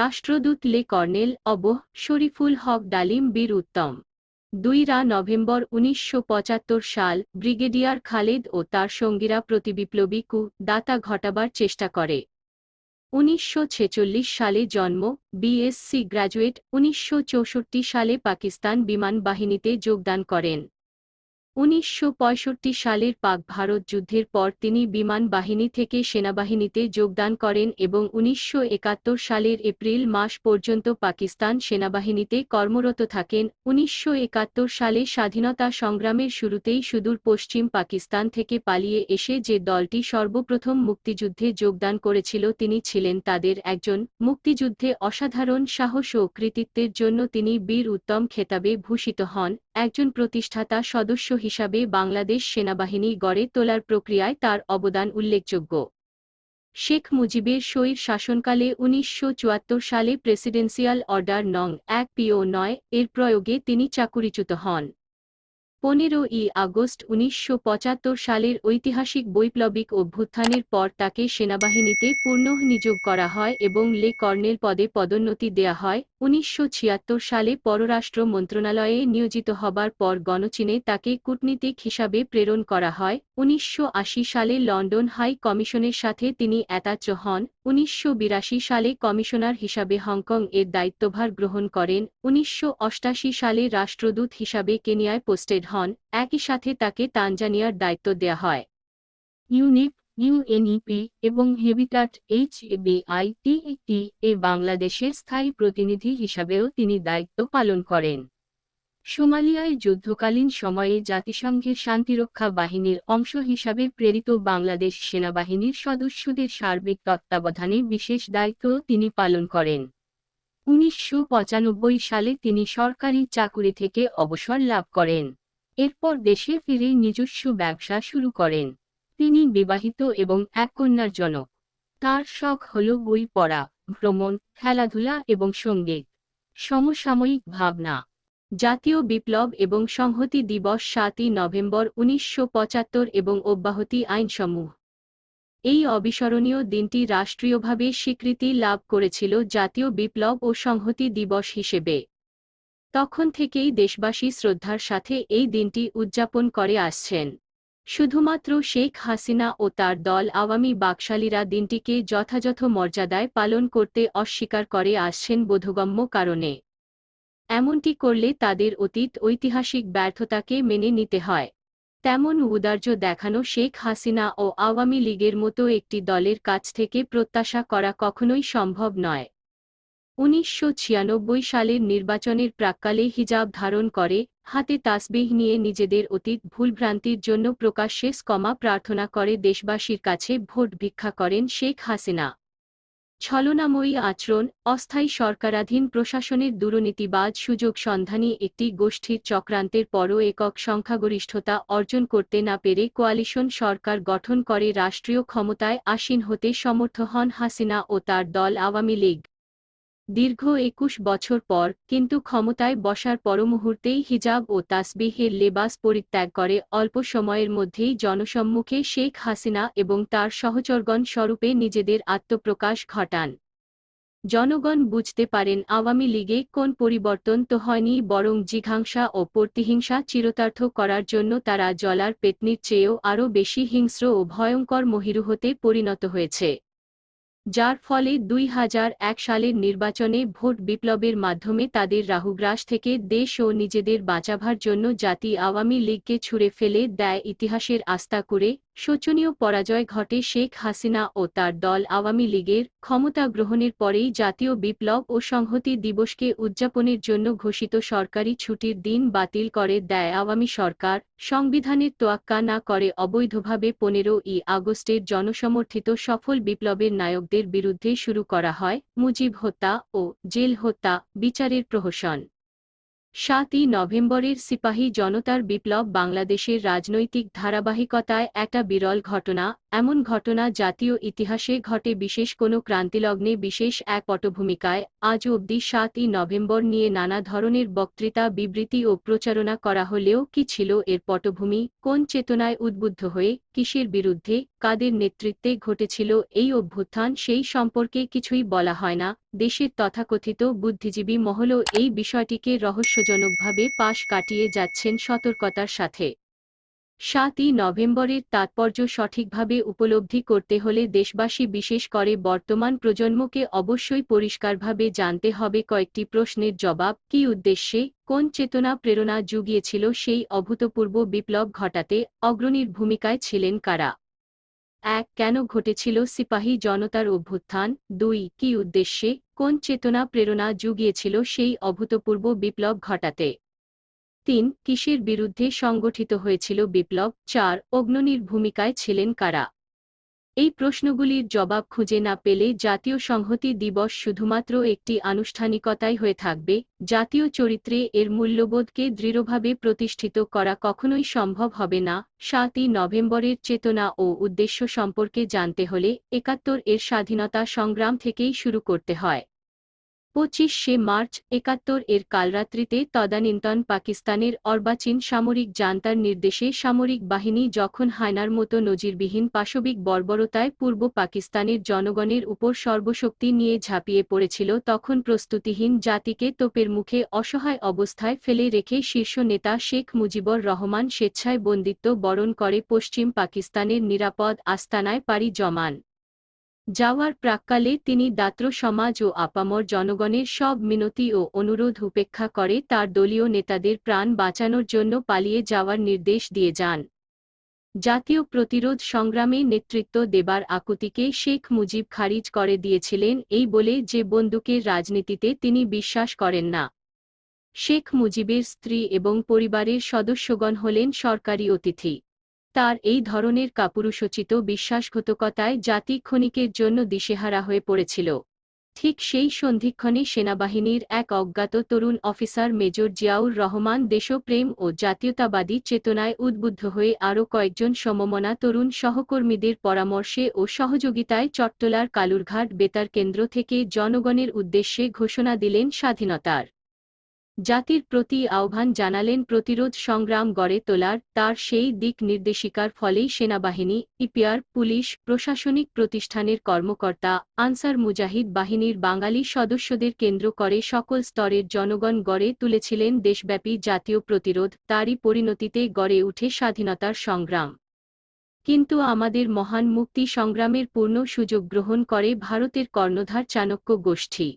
রাষ্ট্রদূত লে কর্নেল অবহ শরীফুল হক ডালিম বীর উত্তম। দুই রা নভেম্বর উনিশশো পঁচাত্তর সাল ব্রিগেডিয়ার খালেদ ও তার সঙ্গীরা প্রতিবিপ্লবী কু দাতা ঘটাবার চেষ্টা করে। উনিশশো ছেচল্লিশ সালে জন্ম বিএসসি গ্র্যাজুয়েট, উনিশশো চৌষট্টি সালে পাকিস্তান বিমান বাহিনীতে যোগদান করেন। উনিশশো পঁয়ষট্টি সালের পাক ভারত যুদ্ধের পর তিনি বিমান বাহিনী থেকে সেনাবাহিনীতে যোগদান করেন এবং উনিশশো একাত্তর সালের এপ্রিল মাস পর্যন্ত পাকিস্তান সেনাবাহিনীতে কর্মরত থাকেন। উনিশশো একাত্তর সালে স্বাধীনতা সংগ্রামের শুরুতেই সুদূর পশ্চিম পাকিস্তান থেকে পালিয়ে এসে যে দলটি সর্বপ্রথম মুক্তিযুদ্ধে যোগদান করেছিল তিনি ছিলেন তাদের একজন মুক্তিযুদ্ধে অসাধারণ সাহস ও কৃতিত্বের জন্য তিনি বীর উত্তম খেতাবে ভূষিত হন। একজন প্রতিষ্ঠাতা সদস্য হিসাবে বাংলাদেশ সেনাবাহিনী গড়ে তোলার প্রক্রিয়ায় তার অবদান উল্লেখযোগ্য। শেখ মুজিবের স্বৈর শাসনকালে উনিশশো চুয়াত্তর সালে প্রেসিডেন্সিয়াল অর্ডার নং এক পিও নয় এর প্রয়োগে তিনি চাকুরিচ্যুত হন। পনেরো ই আগস্ট উনিশশো পঁচাত্তর সালের ঐতিহাসিক বৈপ্লবিক অভ্যুত্থানের পর তাকে সেনাবাহিনীতে পুনঃ নিযোগ করা হয় এবং লে কর্নেল পদে পদোন্নতি দেয়া হয়। উনিশশো ছিয়াত্তর সালে পররাষ্ট্র মন্ত্রণালয়ে নিয়োজিত হবার পর গণচীনে তাকে কূটনীতিক হিসাবে প্রেরণ করা হয়। উনিশশো আশি সালে লন্ডন হাই কমিশনের সাথে তিনি অ্যাটাচ হন। উনিশশো বিরাশি সালে কমিশনার হিসাবে হংকং এর দায়িত্বভার গ্রহণ করেন। উনিশশো সালে রাষ্ট্রদূত হিসাবে কেনিয়ায় পোস্টেড হন। একই সাথে তাকে তানজানিয়ার দায়িত্ব দেয়া হয়। ইউনিপ ইউএনইপি এবং হেবিটাট এইচ এবিআইটিইটি এ বাংলাদেশের স্থায়ী প্রতিনিধি হিসাবেও তিনি দায়িত্ব পালন করেন। সোমালিয়ায় যুদ্ধকালীন সময়ে জাতিসংঘের শান্তিরক্ষা বাহিনীর অংশ হিসাবে প্রেরিত বাংলাদেশ সেনাবাহিনীর সদস্যদের সার্বিক তত্ত্বাবধানে বিশেষ দায়িত্ব তিনি পালন করেন। উনিশশো পঁচানব্বই সালে তিনি সরকারি চাকুরি থেকে অবসর লাভ করেন। এরপর দেশে ফিরে নিজস্ব ব্যবসা শুরু করেন। তিনি বিবাহিত এবং এক কন্যার জনক। তার শখ হল বই পড়া, ভ্রমণ, খেলাধুলা এবং সংগীত। সমসাময়িক ভাবনা। জাতীয় বিপ্লব এবং সংহতি দিবস সাতই নভেম্বর উনিশশো পঁচাত্তর এবং অব্যাহতি আইনসমূহ। এই অবিস্মরণীয় দিনটি রাষ্ট্রীয়ভাবে স্বীকৃতি লাভ করেছিল জাতীয় বিপ্লব ও সংহতি দিবস হিসেবে। তখন থেকেই দেশবাসী শ্রদ্ধার সাথে এই দিনটি উদযাপন করে আসছেন। শুধুমাত্র শেখ হাসিনা ও তার দল আওয়ামী বাকশালীরা দিনটিকে যথাযথ মর্যাদায় পালন করতে অস্বীকার করে আসছেন বোধগম্য কারণে। এমনটি করলে তাদের অতীত ঐতিহাসিক ব্যর্থতাকে মেনে নিতে হয়। তেমন উদার্য দেখানো শেখ হাসিনা ও আওয়ামী লীগের মতো একটি দলের কাছ থেকে প্রত্যাশা করা কখনোই সম্ভব নয়। উনিশশো সালের নির্বাচনের প্রাক্কালে হিজাব ধারণ করে হাতে তাসবিহ নিয়ে নিজেদের অতীত ভুলভ্রান্তির জন্য প্রকাশ্যে স্কমা প্রার্থনা করে দেশবাসীর কাছে ভোট ভিক্ষা করেন শেখ হাসিনা। ছলনাময়ী আচরণ, অস্থায়ী সরকারাধীন প্রশাসনের দুর্নীতিবাজ সুযোগ সন্ধানী একটি গোষ্ঠীর চক্রান্তের পরও একক সংখ্যাগরিষ্ঠতা অর্জন করতে না পেরে কোয়ালিশন সরকার গঠন করে রাষ্ট্রীয় ক্ষমতায় আসীন হতে সমর্থ হন হাসিনা ও তার দল আওয়ামী লীগ। দীর্ঘ একুশ বছর পর কিন্তু ক্ষমতায় বসার পরমুহূর্তেই হিজাব ও তাসবিহের লেবাস পরিত্যাগ করে অল্প সময়ের মধ্যেই জনসম্মুখে শেখ হাসিনা এবং তার সহচরগণ স্বরূপে নিজেদের আত্মপ্রকাশ ঘটান। জনগণ বুঝতে পারেন আওয়ামী লীগে কোন পরিবর্তন তো হয়নি বরং জিঘাংসা ও প্রতিহিংসা চিরতার্থ করার জন্য তারা জলার পেতনির চেয়েও আরও বেশি হিংস্র ও ভয়ঙ্কর মহিরু হতে পরিণত হয়েছে। যার ফলে দুই হাজার এক সালের নির্বাচনে ভোট বিপ্লবের মাধ্যমে তাদের রাহুগ্রাস থেকে দেশ ও নিজেদের বাঁচাবার জন্য জাতি আওয়ামী লীগকে ছুড়ে ফেলে দেয় ইতিহাসের আস্থা করে শোচনীয় পরাজয় ঘটে শেখ হাসিনা ও তার দল আওয়ামী লীগের ক্ষমতা গ্রহণের পরেই জাতীয় বিপ্লব ও সংহতি দিবসকে উদযাপনের জন্য ঘোষিত সরকারি ছুটির দিন বাতিল করে দেয় আওয়ামী সরকার। সংবিধানের তোয়াক্কা না করে অবৈধভাবে পনেরো ই আগস্টের জনসমর্থিত সফল বিপ্লবের নায়কদের বিরুদ্ধে শুরু করা হয় মুজিব হত্যা ও জেল হত্যা বিচারের প্রহসন। সাতই নভেম্বরের সিপাহী জনতার বিপ্লব বাংলাদেশের রাজনৈতিক ধারাবাহিকতায় একটা বিরল ঘটনা এমন ঘটনা জাতীয় ইতিহাসে ঘটে বিশেষ কোনো ক্রান্তিলগ্নে বিশেষ এক পটভূমিকায়, আজ অবধি সাতই নভেম্বর নিয়ে নানা ধরনের বক্তৃতা, বিবৃতি ও প্রচারণা করা হলেও কি ছিল এর পটভূমি, কোন চেতনায় উদ্বুদ্ধ হয়ে, কিসের বিরুদ্ধে, কাদের নেতৃত্বে ঘটেছিল এই অভ্যুত্থান সেই সম্পর্কে কিছুই বলা হয় না, দেশের তথাকথিত বুদ্ধিজীবী মহলও এই বিষয়টিকে রহস্যজনকভাবে পাশ কাটিয়ে যাচ্ছেন সতর্কতার সাথে। সাতই নভেম্বরের তাৎপর্য সঠিকভাবে উপলব্ধি করতে হলে দেশবাসী বিশেষ করে বর্তমান প্রজন্মকে অবশ্যই পরিষ্কারভাবে জানতে হবে কয়েকটি প্রশ্নের জবাব, কী উদ্দেশ্যে, কোন চেতনা প্রেরণা জুগিয়েছিল সেই অভূতপূর্ব বিপ্লব ঘটাতে অগ্রণীর ভূমিকায় ছিলেন কারা? এক, কেন ঘটেছিল সিপাহী জনতার অভ্যুত্থান? দুই, কী উদ্দেশ্যে, কোন চেতনা প্রেরণা জুগিয়েছিল সেই অভূতপূর্ব বিপ্লব ঘটাতে তিন কিসের বিরুদ্ধে সংগঠিত হয়েছিল বিপ্লব, চার অগ্ননির ভূমিকায় ছিলেন কারা? এই প্রশ্নগুলির জবাব খুঁজে না পেলে জাতীয় সংহতি দিবস শুধুমাত্র একটি আনুষ্ঠানিকতাই হয়ে থাকবে, জাতীয় চরিত্রে এর মূল্যবোধকে দৃঢ়ভাবে প্রতিষ্ঠিত করা কখনোই সম্ভব হবে না। সাতই নভেম্বরের চেতনা ও উদ্দেশ্য সম্পর্কে জানতে হলে একাত্তর এর স্বাধীনতা সংগ্রাম থেকেই শুরু করতে হয়। পঁচিশে মার্চ একাত্তর এর কালরাত্রিতে তদানীন্তন পাকিস্তানের অর্বাচীন সামরিক জান্তার নির্দেশে সামরিক বাহিনী যখন হায়নার মতো নজিরবিহীন পাশবিক বর্বরতায় পূর্ব পাকিস্তানের জনগণের উপর সর্বশক্তি নিয়ে ঝাঁপিয়ে পড়েছিল, তখন প্রস্তুতিহীন জাতিকে তোপের মুখে অসহায় অবস্থায় ফেলে রেখে শীর্ষ নেতা শেখ মুজিবর রহমান স্বেচ্ছায় বন্দিত্ব বরণ করে পশ্চিম পাকিস্তানের নিরাপদ আস্তানায় পাড়ি জমান। যাওয়ার প্রাক্কালে তিনি দাত্র সমাজ ও আপামর জনগণের সব মিনতি ও অনুরোধ উপেক্ষা করে তার দলীয় নেতাদের প্রাণ বাঁচানোর জন্য পালিয়ে যাওয়ার নির্দেশ দিয়ে যান। জাতীয় প্রতিরোধ সংগ্রামে নেতৃত্ব দেবার আকুতিকে শেখ মুজিব খারিজ করে দিয়েছিলেন এই বলে যে বন্দুকের রাজনীতিতে তিনি বিশ্বাস করেন না। শেখ মুজিবের স্ত্রী এবং পরিবারের সদস্যগণ হলেন সরকারি অতিথি। তার এই ধরনের কাপুরুষোচিত বিশ্বাসঘাতকতায় জাতি ক্ষণিকের জন্য দিশেহারা হয়ে পড়েছিল। ঠিক সেই সন্ধিক্ষণে সেনাবাহিনীর এক অজ্ঞাত তরুণ অফিসার মেজর জিয়াউর রহমান দেশপ্রেম ও জাতীয়তাবাদী চেতনায় উদ্বুদ্ধ হয়ে আরও কয়েকজন সমমনা তরুণ সহকর্মীদের পরামর্শে ও সহযোগিতায় চট্টলার কালুরঘাট বেতার কেন্দ্র থেকে জনগণের উদ্দেশ্যে ঘোষণা দিলেন স্বাধীনতার জাতির প্রতি আহ্বান জানালেন প্রতিরোধ সংগ্রাম গড়ে তোলার তার সেই দিক নির্দেশিকার ফলেই সেনাবাহিনী, ইপিআর, পুলিশ, প্রশাসনিক প্রতিষ্ঠানের কর্মকর্তা, আনসার মুজাহিদ বাহিনীর বাঙালি সদস্যদের কেন্দ্র করে সকল স্তরের জনগণ গড়ে তুলেছিলেন দেশব্যাপী জাতীয় প্রতিরোধ, তারই পরিণতিতে গড়ে উঠে স্বাধীনতার সংগ্রাম। কিন্তু আমাদের মহান মুক্তি সংগ্রামের পূর্ণ সুযোগ গ্রহণ করে ভারতের কর্ণধার চাণক্য গোষ্ঠী।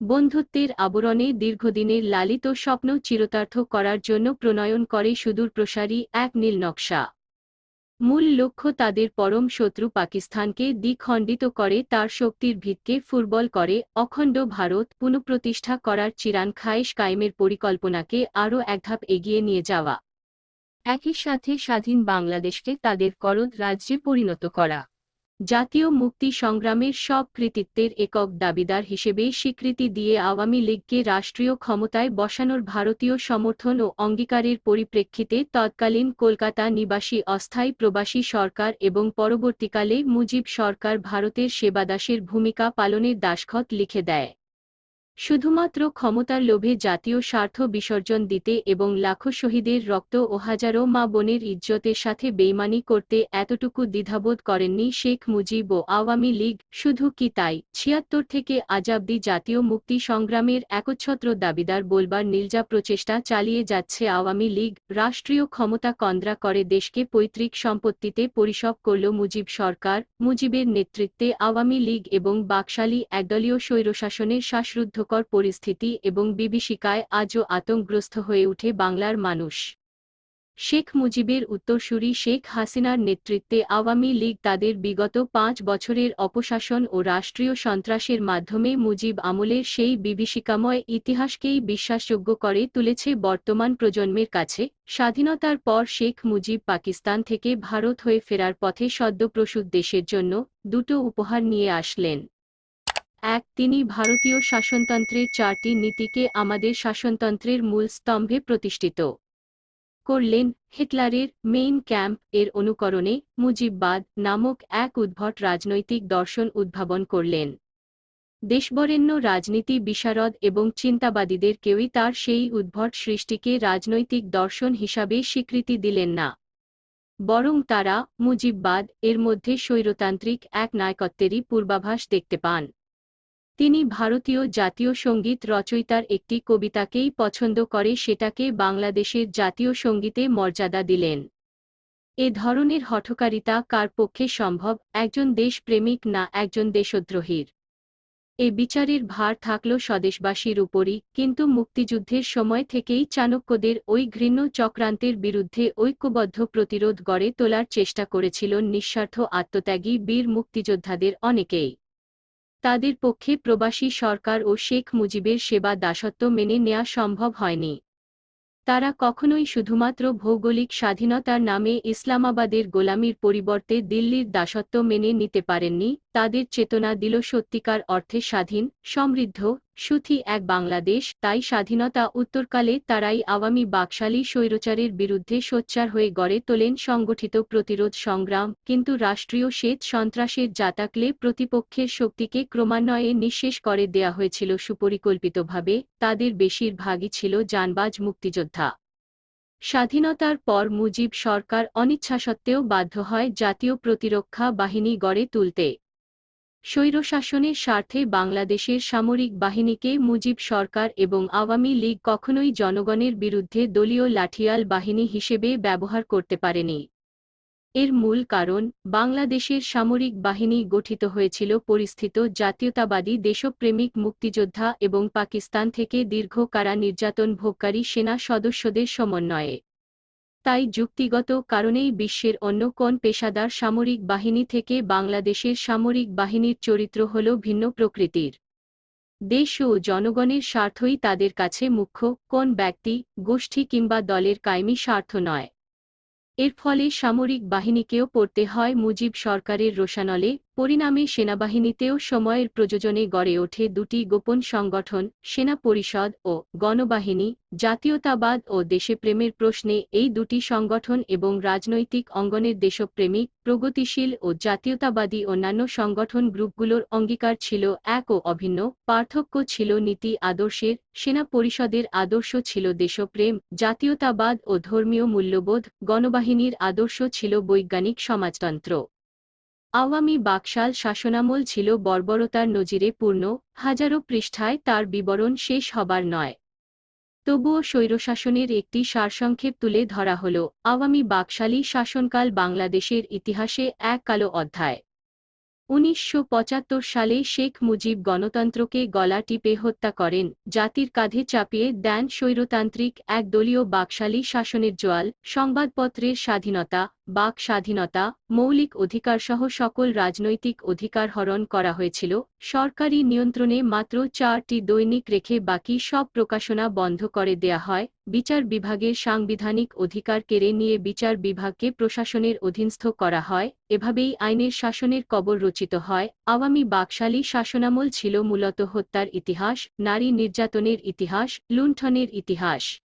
বন্ধুত্বের আবরণে দীর্ঘদিনের লালিত স্বপ্ন চিরতার্থ করার জন্য প্রণয়ন করে সুদূরপ্রসারী এক নীল নকশা। মূল লক্ষ্য তাদের পরম শত্রু পাকিস্তানকে দ্বিখণ্ডিত করে, তার শক্তির ভিতকে ফুটবল করে, অখণ্ড ভারত পুনঃপ্রতিষ্ঠা করার চিরান খায়েশ কায়েমের পরিকল্পনাকে আরও একধাপ এগিয়ে নিয়ে যাওয়া। একই সাথে স্বাধীন বাংলাদেশকে তাদের করদ রাজ্যে পরিণত করা। জাতীয় মুক্তি সংগ্রামের সব কৃতিত্বের একক দাবিদার হিসেবে স্বীকৃতি দিয়ে আওয়ামী লীগকে রাষ্ট্রীয় ক্ষমতায় বসানোর ভারতীয় সমর্থন ও অঙ্গীকারের পরিপ্রেক্ষিতে তৎকালীন কলকাতা নিবাসী, অস্থায়ী প্রবাসী সরকার এবং পরবর্তীকালে মুজিব সরকার ভারতের সেবাদাসের ভূমিকা পালনের দাসখত লিখে দেয়। শুধুমাত্র ক্ষমতার লোভে জাতীয় স্বার্থ বিসর্জন দিতে এবং লাখো শহীদের রক্ত ও হাজারো মা বোনের ইজ্জতের সাথে বেইমানি করতে এতটুকু দ্বিধাবোধ করেননি শেখ মুজিব ও আওয়ামী লীগ, শুধু কি তাই? ছিয়াত্তর থেকে আজাবদি জাতীয় মুক্তি সংগ্রামের একচ্ছত্র দাবিদার বলবার নীলজা প্রচেষ্টা চালিয়ে যাচ্ছে আওয়ামী লীগ, রাষ্ট্রীয় ক্ষমতা কন্দ্রা করে দেশকে পৈতৃক সম্পত্তিতে পরিসব করল মুজিব সরকার, মুজিবের নেতৃত্বে আওয়ামী লীগ এবং বাকশালী একদলীয় স্বৈরশাসনের শ্বাসরুদ্ধ ভীতিকর পরিস্থিতি এবং বিভীষিকায় আজও আতঙ্কগ্রস্ত হয়ে উঠে বাংলার মানুষ। শেখ মুজিবের উত্তরসূরি শেখ হাসিনার নেতৃত্বে আওয়ামী লীগ তাদের বিগত পাঁচ বছরের অপশাসন ও রাষ্ট্রীয় সন্ত্রাসের মাধ্যমে মুজিব আমলের সেই বিভীষিকাময় ইতিহাসকেই বিশ্বাসযোগ্য করে তুলেছে বর্তমান প্রজন্মের কাছে। স্বাধীনতার পর শেখ মুজিব পাকিস্তান থেকে ভারত হয়ে ফেরার পথে সদ্যপ্রসূত দেশের জন্য দুটো উপহার নিয়ে আসলেন। এক, তিনি ভারতীয় শাসনতন্ত্রের চারটি নীতিকে আমাদের শাসনতন্ত্রের মূল স্তম্ভে প্রতিষ্ঠিত করলেন। হিটলারের মেইন ক্যাম্প এর অনুকরণে মুজিববাদ নামক এক উদ্ভট রাজনৈতিক দর্শন উদ্ভাবন করলেন। দেশবরেণ্য রাজনীতি বিশারদ এবং চিন্তাবাদীদের কেউই তার সেই উদ্ভট সৃষ্টিকে রাজনৈতিক দর্শন হিসাবে স্বীকৃতি দিলেন না। বরং তারা মুজিববাদ এর মধ্যে স্বৈরতান্ত্রিক এক নায়কত্বেরই পূর্বাভাস দেখতে পান। তিনি ভারতীয় জাতীয় সংগীত রচয়িতার একটি কবিতাকেই পছন্দ করে সেটাকে বাংলাদেশের জাতীয় সঙ্গীতে মর্যাদা দিলেন। এ ধরনের হঠকারিতা কার পক্ষে সম্ভব? একজন দেশপ্রেমিক না একজন দেশদ্রোহীর? এ বিচারের ভার থাকল স্বদেশবাসীর উপরই, কিন্তু মুক্তিযুদ্ধের সময় থেকেই চাণক্যদের ওই ঘৃণ্য চক্রান্তের বিরুদ্ধে ঐক্যবদ্ধ প্রতিরোধ গড়ে তোলার চেষ্টা করেছিল নিঃস্বার্থ আত্মত্যাগী বীর মুক্তিযোদ্ধাদের অনেকেই। তাদের পক্ষে প্রবাসী সরকার ও শেখ মুজিবের সেবা দাসত্ব মেনে নেওয়া সম্ভব হয়নি। তারা কখনোই শুধুমাত্র ভৌগোলিক স্বাধীনতার নামে ইসলামাবাদের গোলামির পরিবর্তে দিল্লির দাসত্ব মেনে নিতে পারেননি, তাদের চেতনা দিল সত্যিকার অর্থে স্বাধীন, সমৃদ্ধ সুথি এক বাংলাদেশ, তাই স্বাধীনতা উত্তরকালে তারাই আওয়ামী বাকশালী স্বৈরচারের বিরুদ্ধে সোচ্চার হয়ে গড়ে তোলেন সংগঠিত প্রতিরোধ সংগ্রাম, কিন্তু রাষ্ট্রীয় শ্বেত সন্ত্রাসের জাতাকলে প্রতিপক্ষের শক্তিকে ক্রমান্বয়ে নিঃশেষ করে দেয়া হয়েছিল সুপরিকল্পিতভাবে, তাদের বেশিরভাগই ছিল জানবাজ মুক্তিযোদ্ধা। স্বাধীনতার পর মুজিব সরকার অনিচ্ছা সত্ত্বেও বাধ্য হয় জাতীয় প্রতিরক্ষা বাহিনী গড়ে তুলতে। স্বৈরশাসনের স্বার্থে বাংলাদেশের সামরিক বাহিনীকে মুজিব সরকার এবং আওয়ামী লীগ কখনোই জনগণের বিরুদ্ধে দলীয় লাঠিয়াল বাহিনী হিসেবে ব্যবহার করতে পারেনি। এর মূল কারণ, বাংলাদেশের সামরিক বাহিনী গঠিত হয়েছিল পরিস্থিত জাতীয়তাবাদী দেশপ্রেমিক মুক্তিযোদ্ধা এবং পাকিস্তান থেকে দীর্ঘ কারা নির্যাতন ভোগকারী সেনা সদস্যদের সমন্বয়ে। তাই যুক্তিগত কারণেই বিশ্বের অন্য কোন পেশাদার সামরিক বাহিনী থেকে বাংলাদেশের সামরিক বাহিনীর চরিত্র হল ভিন্ন প্রকৃতির। দেশ ও জনগণের স্বার্থই তাদের কাছে মুখ্য, কোন ব্যক্তি, গোষ্ঠী কিংবা দলের কায়েমি স্বার্থ নয়। এর ফলে সামরিক বাহিনীকেও পড়তে হয় মুজিব সরকারের রোশানলে পরিণামে সেনাবাহিনীতেও সময়ের প্রযোজনে গড়ে ওঠে দুটি গোপন সংগঠন, সেনা পরিষদ ও গণবাহিনী, জাতীয়তাবাদ ও দেশপ্রেমের প্রশ্নে এই দুটি সংগঠন এবং রাজনৈতিক অঙ্গনের দেশপ্রেমিক, প্রগতিশীল ও জাতীয়তাবাদী অন্যান্য সংগঠন গ্রুপগুলোর অঙ্গীকার ছিল এক ও অভিন্ন, পার্থক্য ছিল নীতি আদর্শের, সেনা পরিষদের আদর্শ ছিল দেশপ্রেম, জাতীয়তাবাদ ও ধর্মীয় মূল্যবোধ, গণবাহিনীর আদর্শ ছিল বৈজ্ঞানিক সমাজতন্ত্র। আওয়ামী বাকশাল শাসনামল ছিল বর্বরতার নজিরে পূর্ণ, হাজারো পৃষ্ঠায় তার বিবরণ শেষ হবার নয়। তবুও স্বৈরশাসনের একটি সারসংক্ষেপ তুলে ধরা হল, আওয়ামী বাকশালী শাসনকাল বাংলাদেশের ইতিহাসে এক কালো অধ্যায়। উনিশশো পঁচাত্তর সালে শেখ মুজিব গণতন্ত্রকে গলা টিপে হত্যা করেন, জাতির কাঁধে চাপিয়ে দেন স্বৈরতান্ত্রিক এক দলীয় বাকশালী শাসনের জোয়াল, সংবাদপত্রের স্বাধীনতা বাক স্বাধীনতা, মৌলিক অধিকারসহ সকল রাজনৈতিক অধিকার হরণ করা হয়েছিল। সরকারি নিয়ন্ত্রণে মাত্র চারটি দৈনিক রেখে বাকি সব প্রকাশনা বন্ধ করে দেয়া হয়। বিচার বিভাগের সাংবিধানিক অধিকার কেড়ে নিয়ে বিচার বিভাগকে প্রশাসনের অধীনস্থ করা হয়। এভাবেই আইনের শাসনের কবর রচিত হয়। আওয়ামী বাকশালী শাসনামল ছিল মূলত হত্যার ইতিহাস, নারী নির্যাতনের ইতিহাস, লুণ্ঠনের ইতিহাস।